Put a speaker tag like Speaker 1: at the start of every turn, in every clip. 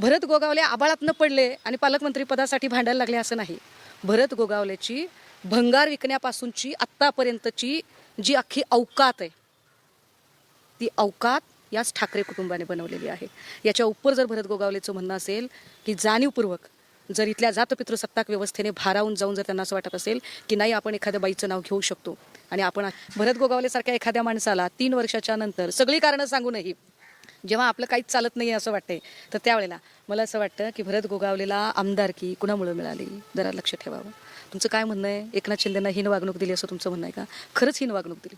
Speaker 1: भरत गोगावले आबाळात न पडले आणि पालकमंत्री पदासाठी भांडायला लागले असं नाही. भरत गोगावलेची भंगार विकण्यापासूनची आत्तापर्यंतची जी अख्खी अवकात आहे ती अवकात याच ठाकरे कुटुंबाने बनवलेली आहे. याच्या उपर जर भरत गोगावलेचं म्हणणं असेल की जाणीवपूर्वक जर इथल्या जातपितृसत्ताक व्यवस्थेने भारावून जाऊन जर त्यांना असं वाटत असेल की नाही आपण एखाद्या बाईचं नाव घेऊ शकतो आणि आपण भरत गोगावलेसारख्या एखाद्या माणसाला तीन वर्षाच्या नंतर सगळी कारणं सांगूनही जेव्हा आपलं काहीच चालत नाही असं वाटतंय तर त्यावेळेला मला असं वाटतं की भरत गोगावलेला आमदारकी कुणामुळे मिळाली? जरा लक्ष ठेवावं. तुमचं काय म्हणणं आहे? एकनाथ शिंदेना हीन वागणूक दिली असं तुमचं म्हणणं आहे का? खरंच हीन वागणूक दिली.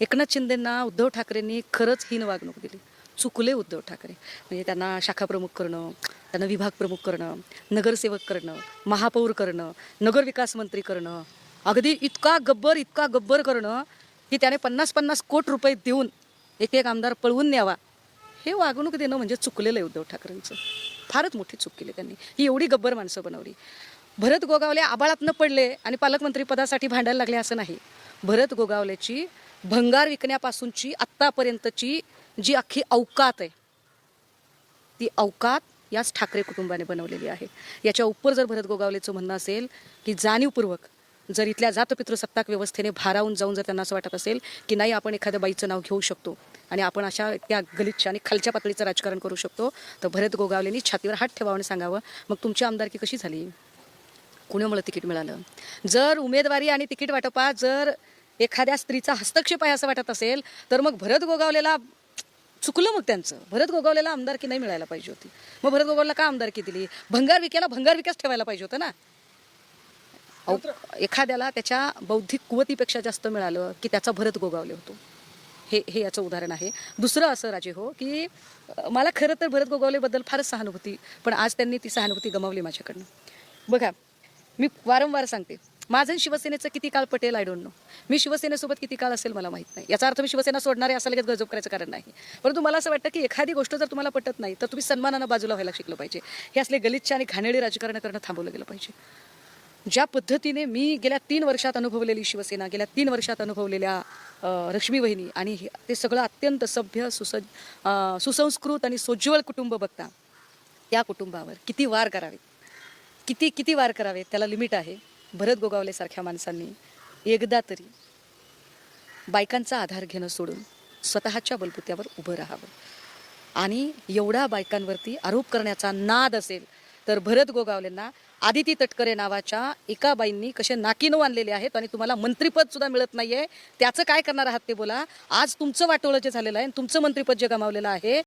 Speaker 1: एकनाथ शिंदेंना उद्धव ठाकरेंनी खरंच हीन वागणूक दिली. चुकले उद्धव ठाकरे. म्हणजे त्यांना शाखा प्रमुख करणं त्यांना विभाग प्रमुख करणं नगरसेवक करणं महापौर करणं नगरविकास मंत्री करणं अगदी इतका गब्बर इतका गब्बर करणं की त्याने पन्नास पन्नास कोट रुपये देऊन एक एक आमदार पळवून न्यावा. हे वागणूक देणं म्हणजे चुकलेलं आहे उद्धव ठाकरेंचं. फारच मोठी चूक केली त्यांनी. ही एवढी गब्बर माणसं बनवली. भरत गोगावले आबाळात न पडले आणि पालकमंत्री पदासाठी भांडायला लागले असं नाही. भरत गोगावलेची भंगार विकण्यापासूनची आत्तापर्यंतची जी अख्खी अवकात आहे ती अवकात याच ठाकरे कुटुंबाने बनवलेली आहे. याच्या उपर जर भरत गोगावलेचं म्हणणं असेल की जाणीवपूर्वक जर इथल्या जातपितृसत्ताक व्यवस्थेने भारावून जाऊन जर त्यांना असं वाटत असेल की नाही आपण एखाद्या बाईचं नाव घेऊ शकतो आणि आपण अशा त्या गलिच्छ आणि खालच्या पातळीचं राजकारण करू शकतो. तर भरत गोगावलेनी छातीवर हात ठेवावं आणि सांगावं मग तुमची आमदारकी कशी झाली? कुणामुळे तिकीट मिळालं? जर उमेदवारी आणि तिकीट वाटपा जर एखाद्या स्त्रीचा हस्तक्षेप आहे असं वाटत असेल तर मग भरत गोगावलेला चुकलं मग त्यांचं. भरत गोगावलेला आमदारकी नाही मिळायला पाहिजे होती. मग भरत गोगावला का आमदारकी दिली? भंगार विक्याला भंगार विकास ठेवायला पाहिजे होतं ना? एखाद्याला त्याच्या बौद्धिक कुवतीपेक्षा जास्त मिळालं की त्याचा भरत गोगावले होतो. हे हे याचं उदाहरण आहे. दुसरं असं राजे हो की मला खरं तर भरत गोगावलेबद्दल फारच सहानुभूती पण आज त्यांनी ती सहानुभूती गमावली माझ्याकडनं. बघा मी वारंवार सांगते माझं शिवसेनेचं किती काळ पटेल आय डोंट नो मी शिवसेनेसोबत किती काळ असेल मला माहीत नाही. याचा अर्थ मी शिवसेना सोडणारे असं लगेच गजब करायचं कारण नाही. परंतु मला असं वाटतं की एखादी गोष्ट जर तुम्हाला पटत नाही तर तुम्ही सन्मानानं बाजूला व्हायला शिकलं पाहिजे. हे असले गलिच्छ आणि घाणेरडे राजकारण करणं थांबवलं गेलं पाहिजे. ज्या पद्धतीने मी गेल्या तीन वर्षात अनुभवलेली शिवसेना गेल्या तीन वर्षात अनुभवलेल्या अ, रश्मी वहिनी आणि हे- ते सगळं अत्यंत सभ्य सुसज सुसंस्कृत आणि सोज्वळ कुटुंब बघता त्या कुटुंबावर किती वार करावे? किती किती वार करावे? त्याला लिमिट आहे. भरत गोगावलेसारख्या माणसांनी एकदा तरी बायकांचा आधार घेणं सोडून स्वतःच्या बलबुत्यावर उभं राहावं. आणि एवढा बायकांवरती आरोप करण्याचा नाद असेल तर भरत गोगावलेंना आदिती तटकरे नावाच्या एका बाईंनी कसे नाकीनं आणलेले आहेत आणि तुम्हाला मंत्रीपद सुद्धा मिळत नाहीये. त्याचं काय करणार आहात ते बोला. आज तुमचं वाटोळं जे झालेलं आहे आणि तुमचं मंत्रीपद जे गमावलेलं आहे